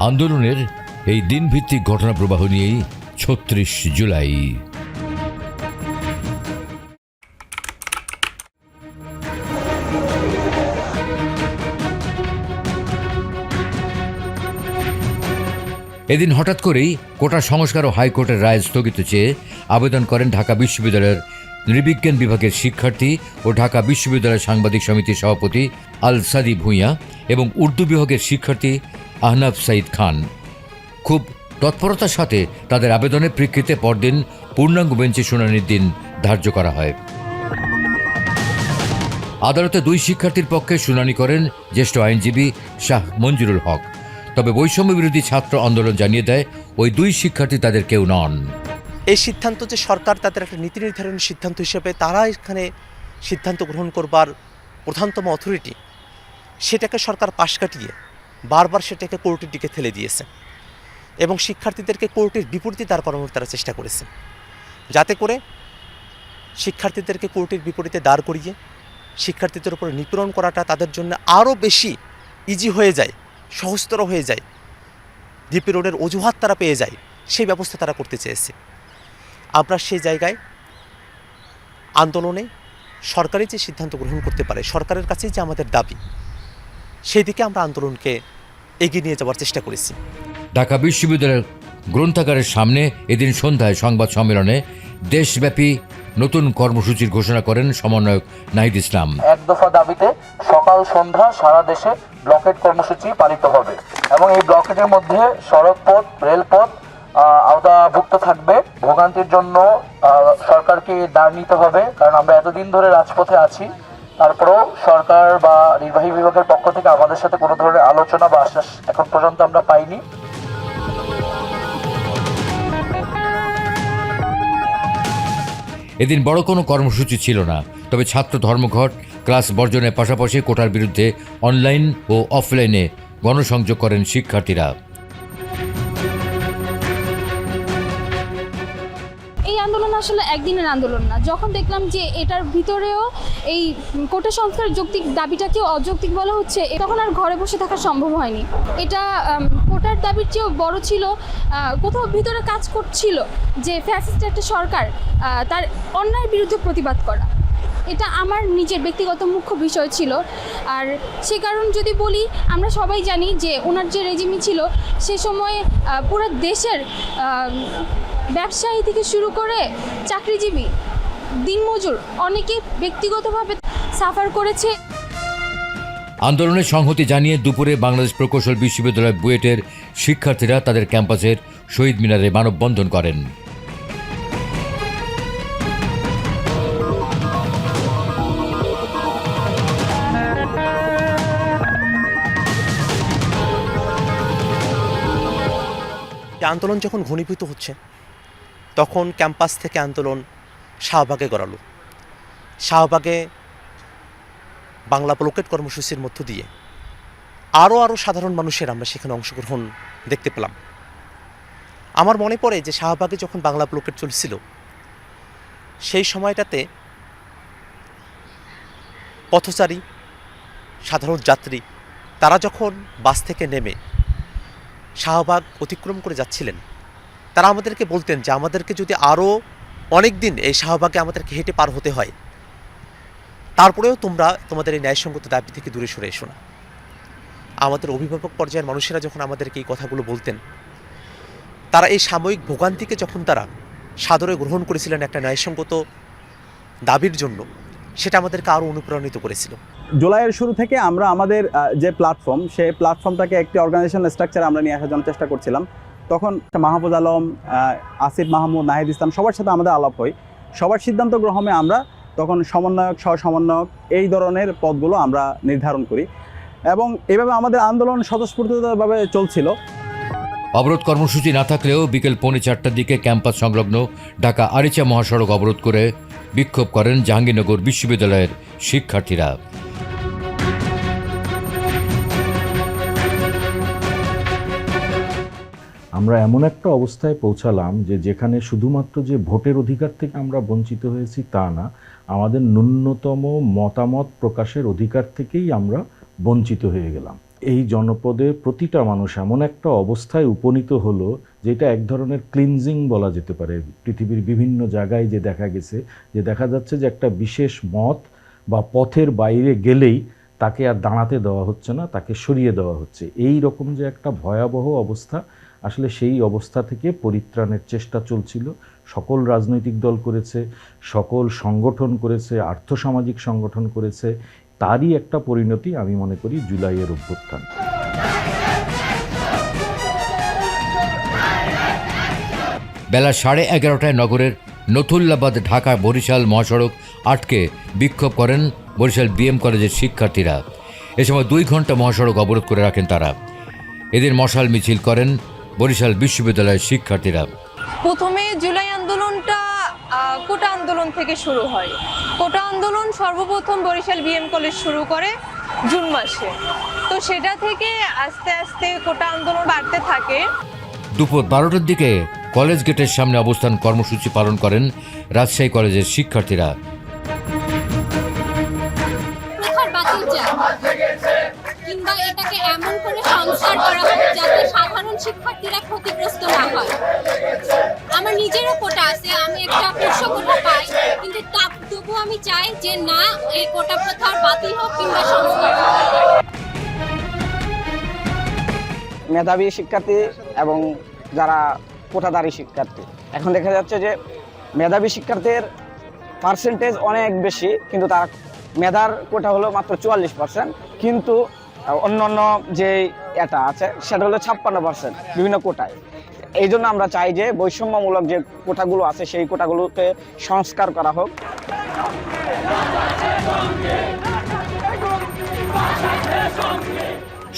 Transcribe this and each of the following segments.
আন্দোলনের এই দিনভিত্তিক ঘটনা প্রবাহ নিয়েই ছত্রিশ জুলাই। এদিন হঠাৎ করেই কোটা সংস্কার ও হাইকোর্টের রায় স্থগিত চেয়ে আবেদন করেন ঢাকা বিশ্ববিদ্যালয়ের নৃবিজ্ঞান বিভাগের শিক্ষার্থী ও ঢাকা বিশ্ববিদ্যালয় সাংবাদিক সমিতির সভাপতি আল সাদি ভূঁইয়া এবং উর্দু বিভাগের শিক্ষার্থী আহনাফ সাইদ খান। খুব তৎপরতার সাথে তাদের আবেদনের প্রেক্ষিতে পরদিন পূর্ণাঙ্গ বেঞ্চে শুনানির দিন ধার্য করা হয়। আদালতে দুই শিক্ষার্থীর পক্ষে শুনানি করেন জ্যেষ্ঠ আইনজীবী শাহ মঞ্জুরুল হক। তবে বৈষম্য বিরোধী ছাত্র আন্দোলন জানিয়ে দেয়, ওই দুই শিক্ষার্থী তাদের কেউ নন। এই সিদ্ধান্ত যে সরকার তাদের একটা নীতি নির্ধারণের সিদ্ধান্ত হিসেবে তারা এখানে সিদ্ধান্ত গ্রহণ করবার প্রধানতম অথরিটি সেটাকে সরকার পাশ কাটিয়ে বারবার সেটাকে কোর্টের দিকে ঠেলে দিয়েছে। এবং শিক্ষার্থীদেরকে কোর্টের বিপরীতে দাঁড় করানোর তারা চেষ্টা করেছে। যাতে করে শিক্ষার্থীদেরকে কোর্টের বিপরীতে দাঁড় করিয়ে শিক্ষার্থীদের উপর নিপীড়ন করাটা তাদের জন্য আরও বেশি ইজি হয়ে যায়, সহজতর হয়ে যায় নিপীড়নের অজুহাত তারা পেয়ে যায়, সেই ব্যবস্থা তারা করতে চেয়েছে। আমরা সেই জায়গায় আন্দোলনে সরকারি যে সিদ্ধান্ত গ্রহণ করতে পারে, সরকারের কাছেই যে আমাদের দাবি, সেই দিকে আমরা আন্দোলনকে এগিয়ে নিয়ে যাওয়ার চেষ্টা করেছি। ঢাকা বিশ্ববিদ্যালয়ের গ্রন্থাগারের সামনে এদিন সন্ধ্যায় সংবাদ সম্মেলনে দেশব্যাপী নতুন কর্মসূচির ঘোষণা করেন সমন্বয়ক নাহিদ ইসলাম। এক দফা দাবিতে সকাল সন্ধ্যা সারা দেশে ব্লকেট কর্মসূচি পালিত হবে এবং এই ব্লকেটের মধ্যে সড়কপথ রেলপথ আওতাভুক্ত থাকবে। ভোগান্তির জন্য সরকারকে দাঁড় নিতে হবে কারণ আমরা এতদিন ধরে রাজপথে আছি। তারপরেও সরকার বা নির্বাহী বিভাগের পক্ষ থেকে আমাদের সাথে কোনো ধরনের আলোচনা বা আশ্বাস এখন পর্যন্ত আমরা পাইনি। এদিন বড় কোনো কর্মসূচি ছিল না, তবে ছাত্র ধর্মঘট, ক্লাস বর্জনের পাশাপাশি কোটার বিরুদ্ধে অনলাইন ও অফলাইনে গণসংযোগ করেন শিক্ষার্থীরা। আন্দোলন আসলে একদিনের আন্দোলন না। যখন দেখলাম যে এটার ভিতরেও এই কোটা সংস্কার যৌক্তিক দাবিটাকেও অযৌক্তিক বলা হচ্ছে তখন আর ঘরে বসে থাকা সম্ভব হয়নি। এটা কোটার দাবির চেয়েও বড় ছিল কোথাও ভিতরে কাজ করছিল যে ফ্যাসিস্ট একটা সরকার তার অন্যায়ের বিরুদ্ধে প্রতিবাদ করা। এটা আমার নিজের ব্যক্তিগত মুখ্য বিষয় ছিল। আর সে কারণ যদি বলি, আমরা সবাই জানি যে ওনার যে রেজিমি ছিল, সে সময় পুরো দেশের ব্যবসায়ী থেকে শুরু করে চাকরিজীবী দিনমজুর অনেকে ব্যক্তিগতভাবে সাফার করেছে। আন্দোলনের সংহতি জানিয়ে দুপুরে বাংলাদেশ প্রকৌশল বিশ্ববিদ্যালয় বুয়েটের শিক্ষার্থীরা তাদের ক্যাম্পাসের শহীদ মিনারে মানববন্ধন করেন। আন্দোলন যখন ঘনীভূত হচ্ছে তখন ক্যাম্পাস থেকে আন্দোলন শাহবাগে গড়ালো। শাহবাগে বাংলা ব্লকেট কর্মসূচির মধ্য দিয়ে আরও আরও সাধারণ মানুষের আমরা সেখানে অংশগ্রহণ দেখতে পেলাম। আমার মনে পড়ে যে শাহবাগে যখন বাংলা ব্লকেট চলছিল, সেই সময়টাতে পথচারী, সাধারণ যাত্রী, তারা যখন বাস থেকে নেমে শাহবাগ অতিক্রম করে যাচ্ছিলেন তারা আমাদেরকে বলতেন যে আমাদেরকে যদি আরও অনেক দিন এই শাহবাগে আমাদেরকে হেঁটে পার হতে হয়, তারপরেও তোমরা তোমাদের এই ন্যায়সঙ্গত দাবি থেকে দূরে সরে এসো না। আমাদের অভিভাবক পর্যায়ের মানুষেরা যখন আমাদেরকে এই কথাগুলো বলতেন, তারা এই সাময়িক ভোগান্তিকে যখন তারা সাদরে গ্রহণ করেছিলেন একটা ন্যায়সঙ্গত দাবির জন্য, সেটা আমাদেরকে আরও অনুপ্রাণিত করেছিল। জুলাইয়ের শুরু থেকে আমরা আমাদের যে প্ল্যাটফর্ম সেই প্ল্যাটফর্মটাকে একটি অর্গানাইজেশনাল স্ট্রাকচার আমরা নিয়ে আসার জন্য চেষ্টা করছিলাম। তখন মাহফুজ আলম আসিফ মাহমুদ, নাহিদ ইসলাম সবার সাথে আমাদের আলাপ হয়। সবার সিদ্ধান্ত গ্রহণে আমরা তখন সমন্বয়ক সহ সমন্বয়ক এই ধরনের পদগুলো আমরা নির্ধারণ করি এবং এভাবে আমাদের আন্দোলন স্বতঃস্ফূর্তভাবে চলছিল। অবরোধ কর্মসূচি না থাকলেও বিকেল পৌনে চারটার দিকে ক্যাম্পাস সংলগ্ন ঢাকা আরিচা মহাসড়ক অবরোধ করে বিক্ষোভ করেন জাহাঙ্গীরনগর বিশ্ববিদ্যালয়ের শিক্ষার্থীরা। আমরা এমন একটা অবস্থায় পৌঁছালাম যে যেখানে শুধুমাত্র যে ভোটের অধিকার থেকে আমরা বঞ্চিত হয়েছি তা না, আমাদের ন্যূনতম মতামত প্রকাশের অধিকার থেকেই আমরা বঞ্চিত হয়ে গেলাম। এই জনপদে প্রতিটা মানুষ এমন একটা অবস্থায় উপনীত হলো যেটা এক ধরনের ক্লিনজিং বলা যেতে পারে। পৃথিবীর বিভিন্ন জায়গায় যে দেখা গেছে, যে দেখা যাচ্ছে যে একটা বিশেষ মত বা পথের বাইরে গেলেই তাকে আর দাঁড়াতে দেওয়া হচ্ছে না, তাকে সরিয়ে দেওয়া হচ্ছে। এই রকম যে একটা ভয়াবহ অবস্থা আসলে সেই অবস্থা থেকে পরিত্রাণের চেষ্টা চলছিল। সকল রাজনৈতিক দল করেছে, সকল সংগঠন করেছে, আর্থসামাজিক সংগঠন করেছে, তারই একটা পরিণতি আমি মনে করি জুলাইয়ের অভ্যুত্থান। বেলা সাড়ে এগারোটায় নগরের নথুল্লাবাদ ঢাকা বরিশাল মহাসড়ক আটকে বিক্ষোভ করেন বরিশাল বিএম কলেজের শিক্ষার্থীরা। এ সময় দুই ঘণ্টা মহাসড়ক অবরোধ করে রাখেন তারা। এদের মশাল মিছিল করেন বরিশাল বিশ্ববিদ্যালয়ের শিক্ষার্থীরা। প্রথমে জুলাই আন্দোলনটা কোটা আন্দোলন থেকে শুরু হয়। কোটা আন্দোলন সর্বপ্রথম বরিশাল বিএম কলেজ শুরু করে জুন মাসে। তো সেটা থেকে আস্তে আস্তে কোটা আন্দোলন বাড়তে থাকে। দুপুর বারোটার দিকে কলেজ গেটের সামনে অবস্থান কর্মসূচি পালন করেন রাজশাহী কলেজের শিক্ষার্থীরা। কিংবা এমন করে সংস্কার করা হোক যাতে সাধারণ শিক্ষার্থীরা ক্ষতিগ্রস্ত না হয়। আমার নিজেরও কোটা আছে, আমি একটা পোষ্য কোটা পাই, কিন্তু তা- তবুও আমি চাই যে না, এই কোটা প্রথার বাতিল হোক কিংবা সংস্কার মেধাবী শিক্ষার্থী এবং যারা কোটাদারি শিক্ষার্থী। এখন দেখা যাচ্ছে যে মেধাবী শিক্ষার্থীর পার্সেন্টেজ অনেক বেশি, কিন্তু তার মেধার কোটা হলো মাত্র চুয়াল্লিশ পার্সেন্ট কিন্তু অন্য অন্য যে এটা আছে সেটা হলো ছাপ্পান্ন পার্সেন্ট বিভিন্ন কোটায়। এই জন্য আমরা চাই যে বৈষম্যমূলক যে কোটাগুলো আছে সেই কোটাগুলোকে সংস্কার করা হোক।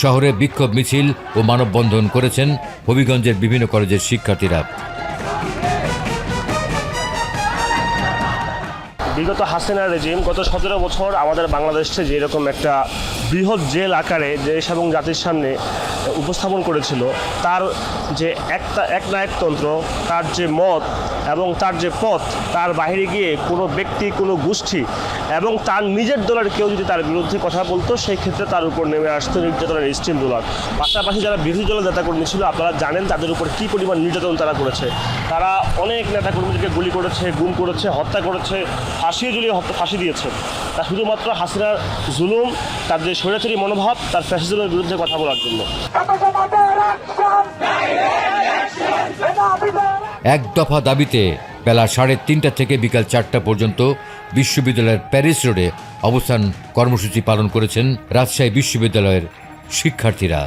শহরে বিক্ষোভ মিছিল ও মানববন্ধন করেছেন হবিগঞ্জের বিভিন্ন কলেজের শিক্ষার্থীরা। বিগত হাসিনা রেজিম গত সতেরো বছর আমাদের বাংলাদেশে যেরকম একটা বৃহৎ জেল আকারে দেশ এবং জাতির সামনে উপস্থাপন করেছিল, তার যে একটা একনায়কতন্ত্র তার যে মত এবং তার যে পথ, তার বাইরে গিয়ে কোনো ব্যক্তি, কোনো গোষ্ঠী এবং তার নিজের দলের কেউ যদি তার বিরুদ্ধে কথা বলতো, সেই ক্ষেত্রে তার উপর নেমে আসতো নির্যাতনের স্টিম রোলার। পাশাপাশি যারা বিরোধী দলের নেতাকর্মী ছিল, আপনারা জানেন তাদের উপর কী পরিমাণ নির্যাতন তারা করেছে। তারা অনেক নেতাকর্মীদেরকে গুলি করেছে, গুম করেছে, হত্যা করেছে ফাঁসিয়ে ঝুলিয়ে হত্যা, ফাঁসি দিয়েছে। তা শুধুমাত্র হাসিনার জুলুম তার এই মনোভাব তার ফ্যাসিজমের বিরুদ্ধে কথা বলার জন্য। এক দফা দাবিতে বেলা সাড়ে তিনটা থেকে বিকাল চারটা পর্যন্ত বিশ্ববিদ্যালয়ের প্যারিস রোডে অবস্থান কর্মসূচি পালন করেছেন রাজশাহী বিশ্ববিদ্যালয়ের শিক্ষার্থীরা।